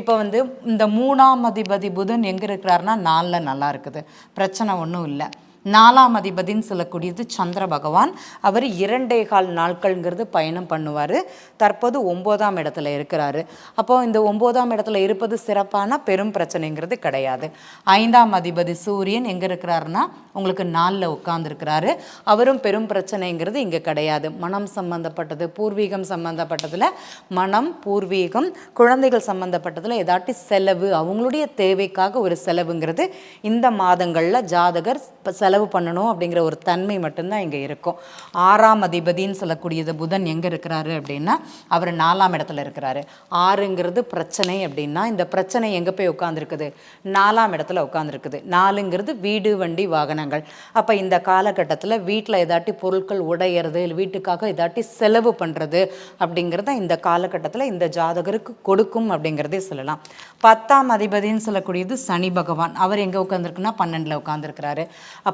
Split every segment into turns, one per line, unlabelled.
இப்போ வந்து இந்த மூணாம் அதிபதி புதன் எங்கே இருக்கிறாருன்னா நாளில் நல்லா இருக்குது. பிரச்சனை ஒன்றும் இல்லை. நாலாம் அதிபதின்னு சொல்லக்கூடியது சந்திர பகவான். அவர் இரண்டே கால் நாட்கள்ங்கிறது பயணம் பண்ணுவார். தற்போது ஒம்போதாம் இடத்துல இருக்கிறாரு. அப்போ இந்த ஒம்போதாம் இடத்துல இருப்பது சிறப்பான பெரும் பிரச்சனைங்கிறது கிடையாது. ஐந்தாம் அதிபதி சூரியன் எங்கே இருக்கிறாருன்னா உங்களுக்கு நாளில் உட்கார்ந்துருக்கிறாரு. அவரும் பெரும் பிரச்சனைங்கிறது இங்கே கிடையாது. மனம் சம்பந்தப்பட்டது பூர்வீகம் சம்பந்தப்பட்டதில் மனம் பூர்வீகம் குழந்தைகள் சம்பந்தப்பட்டதில் ஏதாட்டி செலவு அவங்களுடைய தேவைக்காக ஒரு செலவுங்கிறது இந்த மாதங்களில் ஜாதகர் செலவு செலவு பண்ணணும் அப்படிங்கிற ஒரு தன்மை மட்டும்தான் இங்கே இருக்கும். ஆறாம் அதிபதின்னு சொல்லக்கூடியது புதன் எங்கே இருக்கிறாரு அப்படின்னா அவர் நாலாம் இடத்துல இருக்கிறாரு. ஆறுங்கிறது பிரச்சனை அப்படின்னா இந்த பிரச்சனை எங்கே போய் உட்காந்துருக்குது நாலாம் இடத்துல உட்காந்துருக்குது நாலுங்கிறது வீடு வண்டி வாகனங்கள். அப்போ இந்த காலகட்டத்தில் வீட்டில் ஏதாட்டி பொருட்கள் உடையிறது இல்லை வீட்டுக்காக ஏதாட்டி செலவு பண்ணுறது அப்படிங்கிறத இந்த காலகட்டத்தில் இந்த ஜாதகருக்கு கொடுக்கும் அப்படிங்கிறதே சொல்லலாம். பத்தாம் அதிபதின்னு சொல்லக்கூடியது சனி பகவான். அவர் எங்கே உட்காந்துருக்குன்னா பன்னெண்டில் உட்காந்துருக்கிறாரு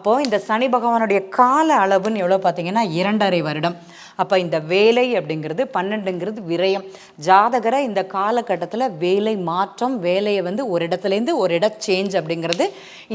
அப்போது இந்த சனி பகவானுடைய கால அளவுன்னு எவ்வளோ பார்த்தீங்கன்னா இரண்டரை வருடம். அப்போ இந்த வேலை அப்படிங்கிறது பன்னெண்டுங்கிறது விரயம். ஜாதகரை இந்த காலகட்டத்தில் வேலை மாற்றம் வேலையை வந்து ஒரு இடத்துலேருந்து ஒரு இட சேஞ்ச் அப்படிங்கிறது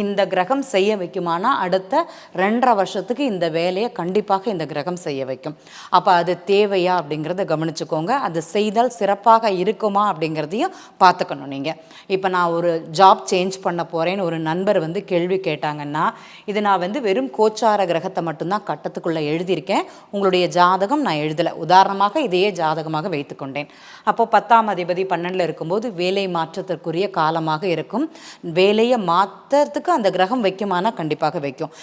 இந்த கிரகம் செய்ய வைக்குமானா அடுத்த ரெண்டரை வருஷத்துக்கு இந்த வேலையை கண்டிப்பாக இந்த கிரகம் செய்ய வைக்கும். அப்போ அது தேவையா அப்படிங்கிறத கவனிச்சுக்கோங்க. அது செய்தால் சிறப்பாக இருக்குமா அப்படிங்கிறதையும் பார்த்துக்கணும் நீங்கள் இப்போ நான் ஒரு ஜாப் சேஞ்ச் பண்ண போகிறேன்னு ஒரு நண்பர் வந்து கேள்வி கேட்டாங்கன்னா இது நான் வந்து வெறும் கோச்சார கிரகத்தை மட்டும்தான் கட்டத்துக்குள்ளே எழுதியிருக்கேன். உங்களுடைய ஜாதகம் நான் எழுதலை. உதாரணமாக இதையே ஜாதகமாக வைத்துக்கொண்டேன் அப்போ பத்தாம் அதிபதி பன்னெண்டில் இருக்கும்போது வேலை மாற்றத்திற்குரிய காலமாக இருக்கும். வேலையை மாற்றுறதுக்கு அந்த கிரகம் வைக்குமானா கண்டிப்பாக வைக்கும்.